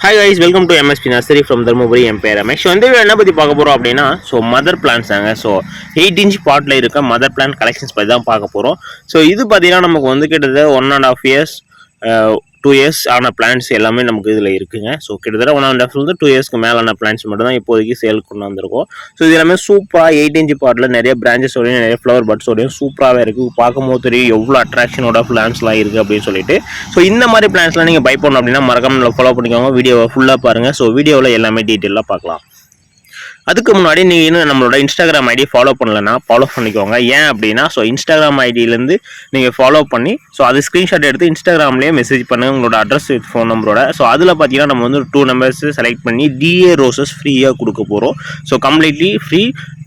Hi guys welcome to MSP nursery from Dharmapuri என் பேர் ரமேஷ் இந்த video என்ன பற்றி பார்க்க போகிறோம் அப்படின்னா ஸோ மதர் பிளான்ஸ் தாங்க. ஸோ எயிட் இன்ச் பாட்டில் இருக்க மதர் பிளான் கலெக்ஷன்ஸ் பற்றி தான் பார்க்க போகிறோம் ஸோ இது பார்த்தீங்கன்னா நமக்கு வந்து கிட்டத்தட்ட one and half years two years ஆன பிளான்ஸ் எல்லாமே நமக்கு இதில் இருக்குங்க. ஸோ கிட்டத்தட்ட ஒன் அண்ட் ஆஃப் வந்து டூ இயர்ஸ்க்கு மேலான பிளான்ஸ் மட்டும் தான் இப்போதைக்கு சேல் கொண்டு வந்திருக்கோம். ஸோ இது எல்லாமே சூப்பராக எயிட் இன்ச் பாட்டில் நிறைய பிரான்ச்சஸோடையும் நிறைய ஃப்ளவர் பட்ஸோடையும் சூப்பராகவே இருக்குது பார்க்கும்போது தெரியும் எவ்வளோ அட்ராக்ஷனோட பிளான்ஸ்லாம் இருக்குது அப்படின்னு சொல்லிட்டு. ஸோ இந்த மாதிரி பிளான்ஸ்லாம் நீங்கள் பை பண்ணணும் அப்படின்னா மறக்காம ஃபாலோ பண்ணிக்கோங்க. வீடியோவை ஃபுல்லாக பாருங்கள் ஸோ வீடியோவில் எல்லாமே டீட்டெயிலாக பார்க்கலாம். அதுக்கு முன்னாடி நீங்கள் இன்னும் நம்மளோட இன்ஸ்டாகிராம் ஐடி ஃபாலோ பண்ணலன்னா ஃபாலோ பண்ணிக்கோங்க. ஏன் அப்படின்னா ஸோ இன்ஸ்டாகிராம் ஐடியிலேருந்து நீங்கள் ஃபாலோ பண்ணி ஸோ அது ஸ்க்ரீன்ஷாட் எடுத்து இன்ஸ்டாகிராம்லேயே மெசேஜ் பண்ணுங்கள் உங்களோட அட்ரஸ் வித் ஃபோன் நம்பரோட ஸோ அதில் பார்த்தீங்கன்னா நம்ம வந்து டூ நம்பர்ஸ் செலக்ட் பண்ணி டிஏ ரோசஸ் ஃப்ரீயாக கொடுக்க போகிறோம் so completely free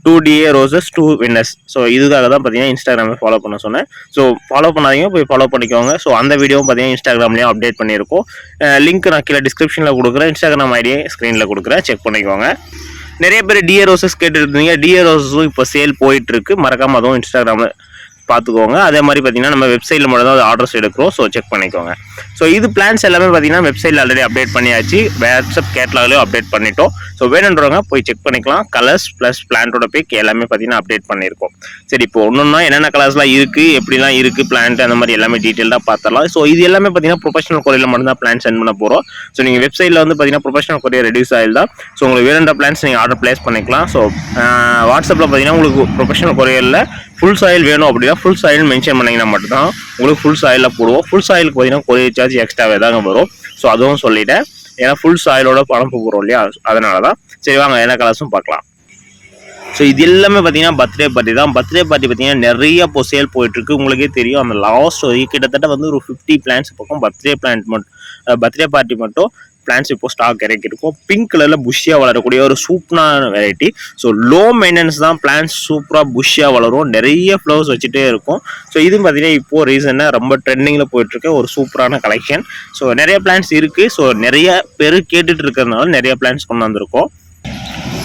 two DA roses to winners so இதுக்காக தான் பார்த்தீங்கன்னா இன்ஸ்டாகிராமில் ஃபாலோ பண்ண சொன்னேன். ஸோ ஃபாலோ பண்ணாதீங்க போய் ஃபாலோ பண்ணிக்கோங்க. ஸோ அந்த வீடியோவும் பார்த்தீங்கன்னா இன்ஸ்டாகிராம்லேயும் அப்டேட் பண்ணியிருக்கோம். லிங்க் நான் கீழே டிஸ்கிரிப்ஷனில் கொடுக்குறேன். இன்ஸ்டாகிராம் ஐடியை ஸ்க்ரீனில் கொடுக்குறேன். செக் பண்ணிக்கோங்க. நிறைய பேர் டிஏ ரோசஸ் கேட்டுருந்தீங்க டிஏ ரோசஸும் இப்போ சேல் போயிட்டு இருக்கு. அதுவும் இன்ஸ்டாகிராமில் பார்த்துக்கோங்க. அதே மாதிரி பார்த்தீங்கன்னா நம்ம வெப்சைட்டில் மட்டும் தான் அது ஆர்டர்ஸ் எடுக்கிறோம். ஸோ செக் பண்ணிக்கோங்க. ஸோ இது பிளான்ஸ் எல்லாமே பார்த்தீங்கன்னா வெப்சைட்டில் ஆல்ரெடி அப்டேட் பண்ணியாச்சு. வாட்ஸ்அப் கேட்லாக்லேயும் அப்டேட் பண்ணிட்டோம். ஸோ வேணுன்றவங்க போய் செக் பண்ணிக்கலாம். கலர்ஸ் ப்ளஸ் பிளான்ட்டோட பிக் எல்லாமே பார்த்தீங்கன்னா அப்டேட் பண்ணியிருக்கோம். சரி இப்போ ஒன்றுன்னா என்னென்ன கலர்ஸ்லாம் இருக்குது எப்படிலாம் இருக்குது பிளான்ட் அந்த மாதிரி எல்லாமே டீட்டெயிலாக பார்த்துடலாம். ஸோ இது எல்லாமே பார்த்தீங்கன்னா ப்ரொஃபஷனல் கொரியரில் மட்டும் தான் பிளான் சென்ட் பண்ண போகிறோம் ஸோ நீங்கள் வெப்சைட்டில் வந்து பார்த்தீங்கன்னா ப்ரொஃபஷனல் கொரியர் ரெடியூஸ் ஆயில் தான் ஸோ உங்களுக்கு வேணுன்ற பிளான்ஸ் நீங்கள் ஆர்டர் பிளேஸ் பண்ணிக்கலாம். ஸோ வாட்ஸ்அப்பில் பார்த்தீங்கன்னா உங்களுக்கு ப்ரொஃபஷனல் கொரியரில் ஃபுல் சாயில் வேணும் அப்படின்னா ஃபுல் சாயில் மென்ஷன் பண்ணிங்கன்னா மட்டும்தான் உங்களுக்கு ஃபுல் சாயிலில் போடுவோம். ஃபுல் சாயிலுக்கு பார்த்தீங்கன்னா கொரியர் சார்ஜ் எக்ஸ்ட்ராவே தாங்க வரும். ஸோ அதுவும் சொல்லிட்டேன். ஏன்னா ஃபுல் சாயிலோட பணம் போகிறோம் இல்லையா? அதனால தான் சரி வாங்க என்ன கலர்ஸும் பார்க்கலாம். ஸோ இது எல்லாமே பார்த்தீங்கன்னா பர்த்டே பார்ட்டி தான். பர்த்டே பார்ட்டி பார்த்தீங்கன்னா நிறைய இப்போ சேல் போயிட்டுருக்கு. உங்களுக்கே தெரியும். அந்த லாஸ்ட் கிட்டத்தட்ட வந்து ஒரு ஃபிஃப்டி பிளான்ஸ் பக்கம் பர்த்டே பிளான்ட் மட்டும் பர்த்டே பார்ட்டி மட்டும் பிளான்ஸ் இப்போ ஸ்டாக் இறக்கிருக்கும் பிங்க் கலரில் புஷ்ஷியாக வளரக்கூடிய ஒரு சூப்பரான வெரைட்டி ஸோ லோ மெயின்டெனன்ஸ் தான் பிளான்ஸ் சூப்பராக புஷ்ஷியாக வளரும். நிறைய ஃப்ளவர்ஸ் வச்சுட்டே இருக்கும். ஸோ இது பார்த்தீங்கன்னா இப்போது ரீசனாக ரொம்ப ட்ரெண்டிங்கில் போயிட்டுருக்க. ஒரு சூப்பரான கலெக்ஷன் ஸோ நிறைய பிளான்ஸ் இருக்குது ஸோ நிறைய பேர் கேட்டுட்டு இருக்கிறதுனால நிறைய பிளான்ஸ் கொண்டு வந்திருக்கோம்.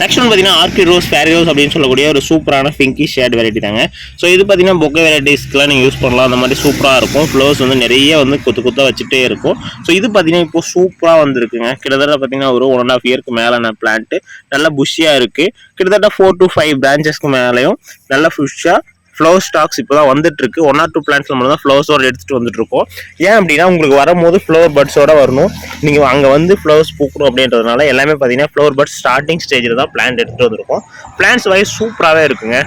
நெக்ஸ்ட் வந்து பார்த்தீங்கன்னா ஆர்கிட் ரோஸ் ஃபேரி ரோஸ் அப்படின்னு சொல்லக்கூடிய ஒரு சூப்பரான பிங்கி ஷேட் வெரைட்டி தாங்க. ஸோ இது பார்த்தீங்கன்னா பொக்கை வெரைட்டிஸ்க்குலாம் நீங்கள் யூஸ் பண்ணலாம். அந்த மாதிரி சூப்பராக இருக்கும். ஃப்ளவர்ஸ் வந்து நிறைய வந்து கொத்து கொத்தாக வச்சுட்டே இருக்கும். ஸோ இது பார்த்தீங்கன்னா இப்போ சூப்பராக வந்திருக்குங்க. கிட்டத்தட்ட பார்த்தீங்கன்னா ஒரு ஒன் அண்ட் ஆஃப் இயர்க்கு மேலான பிளான்ட்டு நல்லா புஷ்ஷியாக இருக்குது கிட்டத்தட்ட ஃபோர் டு ஃபைவ் பிரான்ச்சஸ்க்கு மேலேயும் நல்லா ஃப்ரெஷ்ஷாக ஃப்ளவர் ஸ்டாக்ஸ் இப்போ தான் வந்துட்டு இருக்கு ஒன் ஆர் டூ பிளான்ஸில் மட்டும் தான் ஃப்ளவர்ஸோட எடுத்துகிட்டு வந்துட்டுருக்கோம். ஏன் அப்படின்னா உங்களுக்கு வரும்போது ஃப்ளவர் பட்ஸோடு வரணும். நீங்கள் அங்கே வந்து ஃப்ளவர்ஸ் பூக்கணும் அப்படின்றதுனால எல்லாமே பார்த்தீங்கன்னா ஃப்ளவர் பட்ஸ் ஸ்டார்டிங் ஸ்டேஜில் தான் பிளான்ட் எடுத்துகிட்டு வந்திருக்கோம். பிளான்ஸ் வைஸ் சூப்பராகவே இருக்குங்க.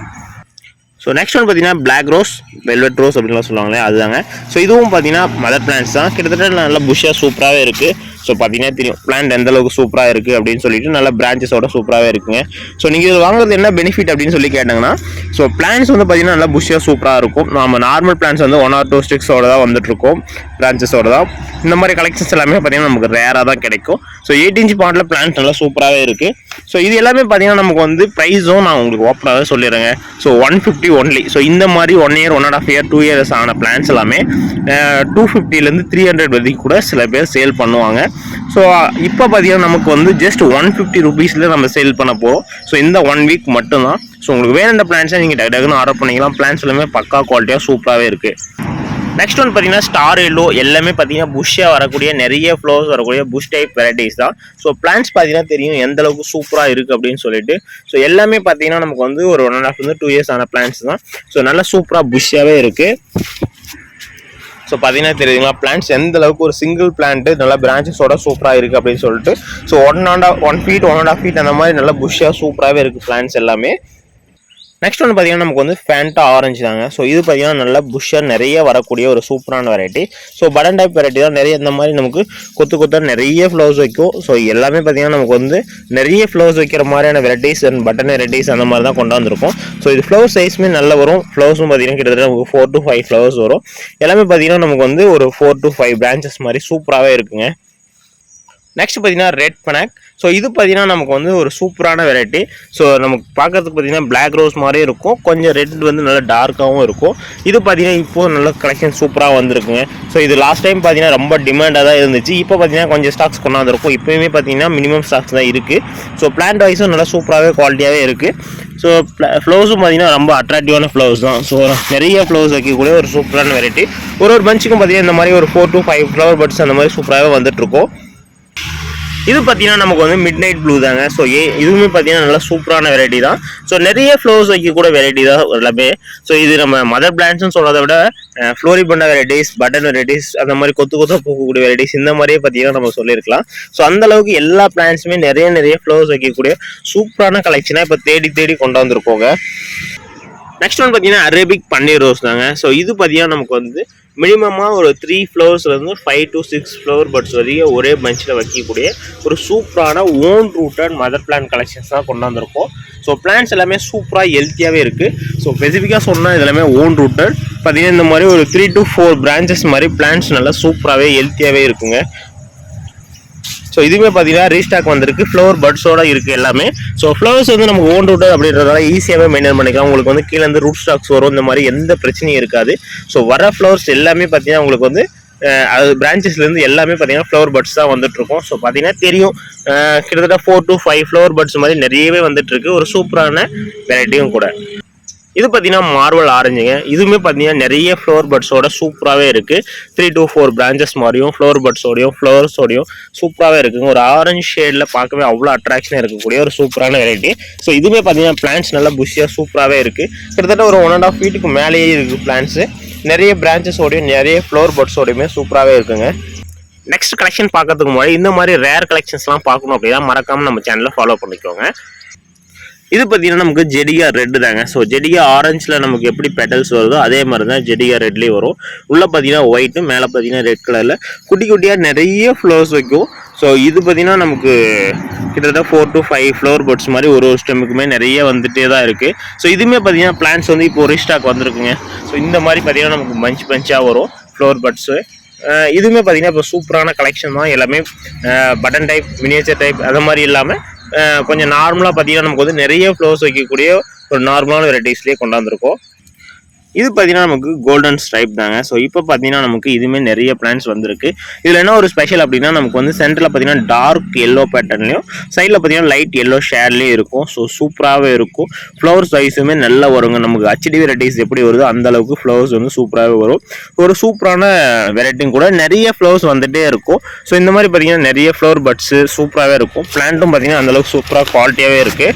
ஸோ நெக்ஸ்ட் ஒன் பார்த்தீங்கன்னா பிளாக் ரோஸ் வெல்வெட் ரோஸ் அப்படின்லாம் சொல்லுவாங்களே அதுதாங்க. ஸோ இதுவும் பார்த்தீங்கன்னா மதர் பிளான்ஸ் தான். கிட்டத்தட்ட நல்லா புஷ்ஷாக சூப்பராகவே இருக்குது ஸோ பார்த்தீங்கன்னா தெரியும் பிளான்ட் எந்த அளவுக்கு சூப்பராக இருக்குது அப்படின்னு சொல்லிட்டு நல்ல பிரான்ச்சஸோட சூப்பராகவே இருக்குங்க. ஸோ நீங்கள் இது வாங்குறது என்ன பெனிஃபிட் அப்படின்னு சொல்லி கேட்டாங்கன்னா ஸோ பிளான்ஸ் வந்து பார்த்தீங்கன்னா நல்லா புஷ்ஷாக சூப்பராக இருக்கும். நம்ம நார்மல் பிளான்ஸ் வந்து ஒன் ஆர் டூ ஸ்டிக்ஸோட தான் வந்துட்டுருக்கோம் பிரான்ச்சஸோட தான். இந்த மாதிரி கலெக்ஷன்ஸ் எல்லாமே பார்த்தீங்கன்னா நமக்கு ரேராக தான் கிடைக்கும். ஸோ எயிட் இன்ச் பாண்டில் பிளான்ஸ் நல்லா சூப்பராகவே இருக்குது ஸோ இது எல்லாமே பார்த்தீங்கன்னா நமக்கு வந்து ப்ரைஸும் நான் உங்களுக்கு ஓப்பனாகவே சொல்லிடுறேங்க. So one fifty only so இந்த மாதிரி one year one and half year two years ஆன பிளான்ஸ் எல்லாமே டூ ஃபிஃப்டிலேருந்து த்ரீ ஹண்ட்ரட் வரைக்கும் கூட சில பேர் சேல் பண்ணுவாங்க. ஸோ இப்போ பார்த்தீங்கன்னா நமக்கு வந்து ஜஸ்ட் ஒன் ஃபிஃப்டி ருபீஸில் நம்ம சேல் பண்ண போகிறோம் ஸோ இந்த ஒன் வீக் மட்டும்தான். ஸோ உங்களுக்கு வேணுன்ற பிளான்ஸை நீங்கள் டக்கு டக்குன்னு ஆர்டர் பண்ணிக்கலாம். பிளான்ஸ் எல்லாமே பக்கா குவாலிட்டியாக சூப்பராகவே இருக்குது நெக்ஸ்ட் ஒன் பார்த்தீங்கன்னா ஸ்டார் எல்லோ எல்லாமே பார்த்தீங்கன்னா புஷ்ஷாக வரக்கூடிய நிறைய ஃப்ளவர்ஸ் வரக்கூடிய புஷ் டைப் வெரைட்டிஸ் தான். ஸோ பிளான்ஸ் பார்த்தீங்கன்னா தெரியும் எந்த அளவுக்கு சூப்பராக இருக்குது அப்படின்னு சொல்லிட்டு. ஸோ எல்லாமே பார்த்தீங்கன்னா நமக்கு வந்து ஒரு ஒன் அண்ட் ஆஃப் வந்து டூ இயர்ஸ் ஆன பிளான்ஸ் தான். ஸோ நல்லா சூப்பராக புஷ்ஷாகவே இருக்குது ஸோ பார்த்தீங்கன்னா தெரியுதுங்களா பிளான்ஸ் எந்த அளவுக்கு ஒரு சிங்கிள் பிளான்ட் நல்லா பிரான்ச்சஸோட சூப்பராக இருக்குது அப்படின்னு சொல்லிட்டு. So one and one feet one and half feet அந்த மாதிரி நல்லா புஷ்ஷாக சூப்பராகவே இருக்குது பிளான்ஸ் எல்லாமே. நெக்ஸ்ட் ஒன்று பார்த்தீங்கன்னா நமக்கு வந்து ஃபேண்டா ஆரஞ்சு தாங்க. ஸோ இது பார்த்தீங்கன்னா நல்லா புஷ்ஷாக நிறைய வரக்கூடிய ஒரு சூப்பரான variety so button type variety தான் நிறைய இந்த மாதிரி நமக்கு கொத்து கொத்தாக நிறைய ஃப்ளவர்ஸ் வைக்கும். ஸோ எல்லாமே பார்த்தீங்கன்னா நமக்கு வந்து நிறைய ஃப்ளவர்ஸ் வைக்கிற மாதிரியான வெரைட்டிஸ் அண்ட் பட்டன் வெரைட்டிஸ் அந்த மாதிரி தான் கொண்டாந்துருக்கும். ஸோ இது ஃப்ளவர் சைஸுமே நல்லா வரும். ஃப்ளவர்ஸும் பார்த்தீங்கன்னா கிட்டத்தட்ட நமக்கு ஃபோர் டு ஃபைவ் ஃப்ளவர்ஸ் வரும். எல்லாமே பார்த்தீங்கன்னா நமக்கு வந்து ஒரு ஃபோர் டு ஃபைவ் பிரான்ச்சஸ் மாதிரி சூப்பராகவே இருக்குங்க. நெக்ஸ்ட் பார்த்தீங்கன்னா ரெட் பனாக் ஸோ இது பார்த்தீங்கன்னா நமக்கு வந்து ஒரு சூப்பரான வெரைட்டி ஸோ நமக்கு பார்க்கறதுக்கு பார்த்தீங்கன்னா பிளாக் ரோஸ் மாதிரி இருக்கும். கொஞ்சம் ரெட் வந்து நல்லா டார்க்காகவும் இருக்கும். இது பார்த்தீங்கன்னா இப்போ நல்ல கலெக்ஷன் சூப்பராக வந்திருக்குங்க. ஸோ இது லாஸ்ட் டைம் பார்த்தீங்கன்னா ரொம்ப டிமாண்டாக தான் இருந்துச்சு. இப்போ பார்த்தீங்கன்னா கொஞ்சம் ஸ்டாக்ஸ் கொண்டாந்துருக்கும். இப்போயுமே பார்த்தீங்கன்னா மினிமம் ஸ்டாக்ஸ் தான் இருக்குது ஸோ பிளான்ட் வைஸும் நல்லா சூப்பராகவே குவாலிட்டியாகவே இருக்குது ஸோ ஃப்ளவர்ஸும் பார்த்தீங்கன்னா ரொம்ப அட்ராக்டிவான ஃப்ளவர்ஸ் தான் ஸோ நிறைய ஃப்ளவர்ஸ் வைக்கக்கூடிய ஒரு சூப்பரான வெரைட்டி ஒரு ஒரு பஞ்சுக்கும் பார்த்தீங்கன்னா இந்த மாதிரி ஒரு four to five flower buds அந்த மாதிரி சூப்பராகவே வந்துட்டுருக்கோம் இது பார்த்தீங்கன்னா நமக்கு வந்து மிட் நைட் ப்ளூ தாங்க. ஸோ ஏ இதுவுமே பார்த்தீங்கன்னா நல்லா சூப்பரான வெரைட்டி தான். ஸோ நிறைய ஃப்ளவர்ஸ் வைக்கக்கூட வெரைட்டி தான் எல்லாமே. ஸோ இது நம்ம மதர் பிளான்ட்ஸ்னு சொல்கிறத விட ஃப்ளோரி பண்ண வெரைட்டிஸ் பட்டன் வெரைட்டிஸ் அந்த மாதிரி கொத்து கொத்தாக பூக்கக்கூடிய வெரைட்டிஸ் இந்த மாதிரியே பார்த்தீங்கன்னா நம்ம சொல்லியிருக்கலாம். ஸோ அந்த அளவுக்கு எல்லா பிளான்ட்ஸுமே நிறைய நிறைய ஃப்ளவர்ஸ் வைக்கக்கூடிய சூப்பரான கலெக்ஷனாக இப்போ தேடி தேடி கொண்டு வந்திருக்கோங்க. நெக்ஸ்ட் ஒன் பார்த்தீங்கன்னா அரேபிக் பன்னீர் ரோஸ் தாங்க. ஸோ இது பார்த்தீங்கன்னா நமக்கு வந்து மினிமமாக ஒரு three ஃப்ளவர்ஸ்லேருந்து five to six flower buds வரைக்கும் ஒரே பஞ்சில் வைக்கக்கூடிய ஒரு சூப்பரான own rooted mother plant collections தான் கொண்டாந்துருக்கோம் ஸோ பிளான்ஸ் எல்லாமே சூப்பராக ஹெல்த்தியாகவே இருக்குது ஸோ ஸ்பெசிஃபிக்காக சொன்னால் இது எல்லாமே ஓன் ரூட்டட் பார்த்தீங்கன்னா இந்த மாதிரி ஒரு த்ரீ டு ஃபோர் பிரான்ச்சஸ் மாதிரி பிளான்ஸ் நல்லா சூப்பராகவே ஹெல்த்தியாகவே இருக்குங்க. ஸோ இதுவுமே பார்த்தீங்கன்னா ரீஸ்டாக் வந்திருக்கு. ஃப்ளவர் பட்ஸோட இருக்குது எல்லாமே. ஸோ ஃப்ளவர்ஸ் வந்து நமக்கு ஓன் ரூட்டர் அப்படின்றதால ஈஸியாகவே மெயின்டைன் பண்ணிக்கலாம். உங்களுக்கு வந்து கீழே இருந்து ரூட் ஸ்டாக்ஸ் வரும். இந்த மாதிரி எந்த பிரச்சனையும் இருக்காது. ஸோ வர ஃப்ளவர்ஸ் எல்லாமே பார்த்தீங்கன்னா உங்களுக்கு வந்து அது பிரான்ச்சஸ்லேருந்து எல்லாமே பார்த்தீங்கன்னா ஃப்ளவர் பட்ஸ் தான் வந்துட்டுருக்கும். ஸோ பார்த்தீங்கன்னா தெரியும். கிட்டத்தட்ட four to five flower buds மாதிரி நிறையவே வந்துட்டுருக்கு. ஒரு சூப்பரான வெரைட்டியும் கூட. இது பார்த்தீங்கன்னா மார்வல் ஆரஞ்சுங்க இதுவுமே பார்த்தீங்கன்னா நிறைய ஃப்ளவர் பட்ஸோட சூப்பராகவே இருக்குது த்ரீ டூ ஃபோர் பிரான்ச்சஸ் மாதிரியும் ஃப்ளவர் பட்ஸோடையும் ஃப்ளவர்ஸோடையும் சூப்பராகவே இருக்குங்க. ஒரு ஆரஞ்சு ஷேடில் பார்க்கவே அவ்வளோ அட்ராக்ஷனாக இருக்கக்கூடிய ஒரு சூப்பரான வெரைட்டி ஸோ இதுவுமே பார்த்தீங்கன்னா பிளான்ஸ் நல்லா புஷியாக சூப்பராகவே இருக்குது கிட்டத்தட்ட ஒரு ஒன் அண்ட் ஆஃப் ஃபீட்டுக்கு மேலேயே இருக்குது பிளான்ஸு நிறைய பிரான்ச்சஸோடையும் நிறைய ஃப்ளவர் பட்ஸோடையுமே சூப்பராகவே இருக்குங்க. நெக்ஸ்ட் கலெக்ஷன் பார்க்கறதுக்கு முன்னாடி இந்த மாதிரி ரேர் கலெக்ஷன்ஸ்லாம் பார்க்கணும் அப்படின்னா மறக்காமல் நம்ம சேனலை ஃபாலோ பண்ணிக்கோங்க. இது பார்த்தீங்கன்னா நமக்கு ஜெடியா ரெட்டு தாங்க. ஸோ ஜெடியா ஆரஞ்சில் நமக்கு எப்படி பெட்டல்ஸ் வருதோ அதே மாதிரி தான் ஜெடியா ரெட்லேயும் வரும். உள்ளே பார்த்தீங்கன்னா ஒயிட்டு மேலே பார்த்தீங்கன்னா ரெட் கலரில் குட்டி குட்டியாக நிறைய ஃப்ளவர்ஸ் வைக்கும். ஸோ இது பார்த்தீங்கன்னா நமக்கு கிட்டத்தட்ட four to five flower buds மாதிரி ஒரு ஒரு ஸ்டெமுக்குமே நிறைய வந்துட்டே தான் இருக்குது ஸோ இதுவுமே பார்த்தீங்கன்னா பிளான்ஸ் வந்து இப்போ ரீஸ்டாக் வந்திருக்குங்க. ஸோ இந்த மாதிரி பார்த்தீங்கன்னா நமக்கு பஞ்ச் பஞ்சாக வரும் ஃப்ளவர் பட்ஸு இதுவுமே பார்த்தீங்கன்னா இப்போ சூப்பரான கலெக்ஷன் தான். எல்லாமே பட்டன் டைப் மினியேச்சர் டைப் அது மாதிரி இல்லாமல் கொஞ்சம் நார்மலாக பார்த்தீங்கன்னா நமக்கு வந்து நிறைய ஃப்ளோர்ஸ் வைக்கக்கூடிய ஒரு நார்மலான வெரைட்டிஸ்லேயே கொண்டாந்துருக்கோம். இது பார்த்தீங்கன்னா நமக்கு கோல்டன் ஸ்ட்ரைப் தாங்க. ஸோ இப்போ பார்த்தீங்கன்னா நமக்கு இதுவுமே நிறைய பிளான்ஸ் வந்திருக்கு. இதில் என்ன ஒரு ஸ்பெஷல் அப்படின்னா நமக்கு வந்து சென்டரில் பார்த்தீங்கன்னா டார்க் எல்லோ பேட்டர்ன்லையும் சைடில் பார்த்தீங்கன்னா லைட் எல்லோ ஷேட்லேயும் இருக்கும். ஸோ சூப்பராகவே இருக்கும். ஃப்ளவர்ஸ் வைஸுமே நல்லா வருங்க. நமக்கு ஹச்டி வெரைட்டிஸ் எப்படி வருதோ அந்த அளவுக்கு ஃப்ளவர்ஸ் வந்து சூப்பராகவே வரும். ஒரு சூப்பரான வெரைட்டியும் கூட நிறைய ஃப்ளவர்ஸ் வந்துகிட்டே இருக்கும். ஸோ இந்த மாதிரி பார்த்தீங்கன்னா நிறைய ஃப்ளவர் பட்ஸு சூப்பராகவே இருக்கும். பிளான்ட்டும் பார்த்தீங்கன்னா அந்தளவுக்கு சூப்பராக குவாலிட்டியாகவே இருக்குது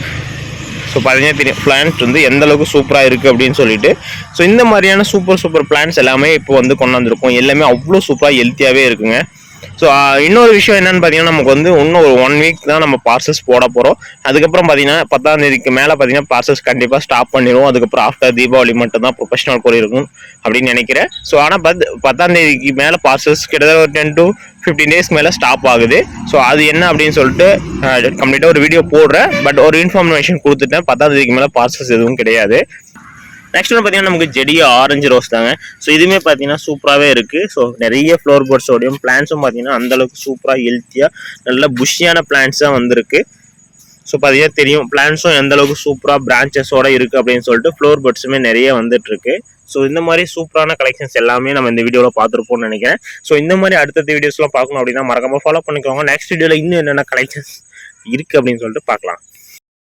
ஸோ பார்த்தீங்கன்னா தெரியும் பிளான்ட் வந்து எந்த அளவுக்கு சூப்பராக இருக்குது அப்படின்னு சொல்லிட்டு ஸோ இந்த மாதிரியான சூப்பர் சூப்பர் பிளான்ஸ் எல்லாமே இப்போ வந்து கொண்டு எல்லாமே அவ்வளோ சூப்பராக ஹெல்த்தியாகவே இருக்குங்க. ஸோ இன்னொரு விஷயம் என்னன்னு பார்த்தீங்கன்னா நமக்கு வந்து இன்னும் ஒரு ஒன் வீக் தான் நம்ம பார்சல்ஸ் போட போகிறோம் அதுக்கப்புறம் பார்த்தீங்கன்னா பத்தாம் தேதிக்கு மேலே பார்த்தீங்கன்னா பார்சல்ஸ் கண்டிப்பாக ஸ்டாப் பண்ணிடுவோம் அதுக்கப்புறம் ஆஃப்டர் தீபாவளி மட்டும் தான் ப்ரொஃபஷனல் கோரி இருக்கும் அப்படின்னு நினைக்கிறேன். ஸோ ஆனால் பத் பத்தாம் தேதிக்கு மேலே பார்சல்ஸ் கிட்டத்தட்ட ஒரு டென் டு ஃபிஃப்டீன் டேஸ்க்கு மேலே ஸ்டாப் ஆகுது. ஸோ அது என்ன அப்படின்னு சொல்லிட்டு கம்ப்ளீட்டாக ஒரு வீடியோ போடுறேன். பட் ஒரு இன்ஃபர்மேஷன் கொடுத்துட்டேன். பத்தாம் தேதிக்கு மேலே பார்சல்ஸ் எதுவும் கிடையாது. நெக்ஸ்ட் வந்து பார்த்தீங்கன்னா நமக்கு ஜெடியா ஆரஞ்சு ரோஸ் தாங்க. ஸோ இதுவுமே பார்த்தீங்கன்னா சூப்பராகவே இருக்குது ஸோ நிறைய ஃப்ளோர் போர்ட்ஸோடையும் பிளான்ஸும் பார்த்தீங்கன்னா அந்தளவுக்கு சூப்பராக ஹெல்த்தியாக நல்ல புஷ்ஷியான பிளான்ஸ் தான் வந்திருக்கு. ஸோ பார்த்தீங்கன்னா தெரியும். பிளான்ஸும் எந்த அளவுக்கு சூப்பராக பிரான்ச்சஸோட இருக்குது அப்படின்னு சொல்லிட்டு ஃப்ளோர் பட்ஸுமே நிறைய வந்துட்டுருக்கு. ஸோ இந்த மாதிரி சூப்பரான கலெக்ஷன்ஸ் எல்லாமே நம்ம இந்த வீடியோவில் பார்த்துருப்போம்னு நினைக்கிறேன். ஸோ இந்த மாதிரி அடுத்தடுத்த வீடியோஸ்லாம் பார்க்கணும் அப்படின்னா மறக்காமல் ஃபாலோ பண்ணிக்கோங்க. நெக்ஸ்ட் வீடியோவில் இன்னும் என்னென்ன கலெக்ஷன்ஸ் இருக்குது அப்படின்னு சொல்லிட்டு பார்க்கலாம்.